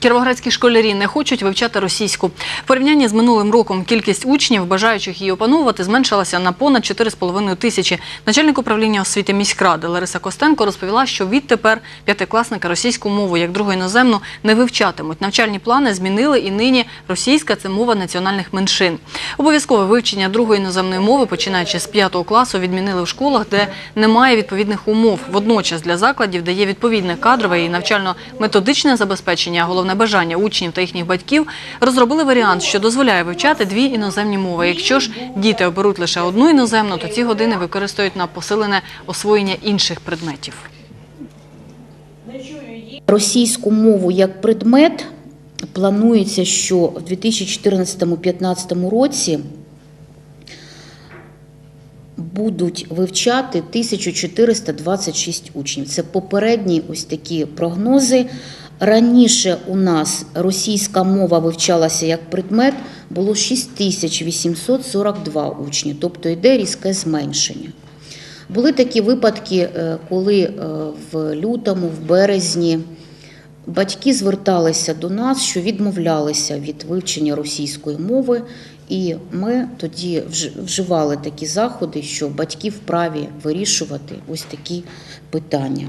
Кіровоградські школярі не хочуть вивчати російську. В порівнянні з минулим роком кількість учнів, бажаючих її опановувати, зменшилася на понад 4,5 тисячі. Начальник управління освіти міськради Лариса Костенко розповіла, що відтепер п'ятикласники російську мову як другу іноземну не вивчатимуть. Навчальні плани змінили і нині російська це мова національних меншин. Обов'язкове вивчення другої іноземної мови, починаючи з п'ятого класу, відмінили в школах, де немає відповідних умов. Водночас для закладів, де є відповідне кадрове і навчально-методичне забезпечення, а головне бажання учнів та їхніх батьків, розробили варіант, що дозволяє вивчати дві іноземні мови. Якщо ж діти оберуть лише одну іноземну, то ці години використають на посилене освоєння інших предметів. Російську мову як предмет планується, що в 2014-2015 році будуть вивчати 1426 учнів. Це попередні ось такі прогнози. Раніше у нас російська мова вивчалася як предмет, було 6842 учні, тобто йде різке зменшення. Були такі випадки, е, коли е, в лютому, в березні батьки зверталися до нас, що відмовлялися від вивчення російської мови, і ми тоді вживали такі заходи, що батьки вправі вирішувати ось такі питання.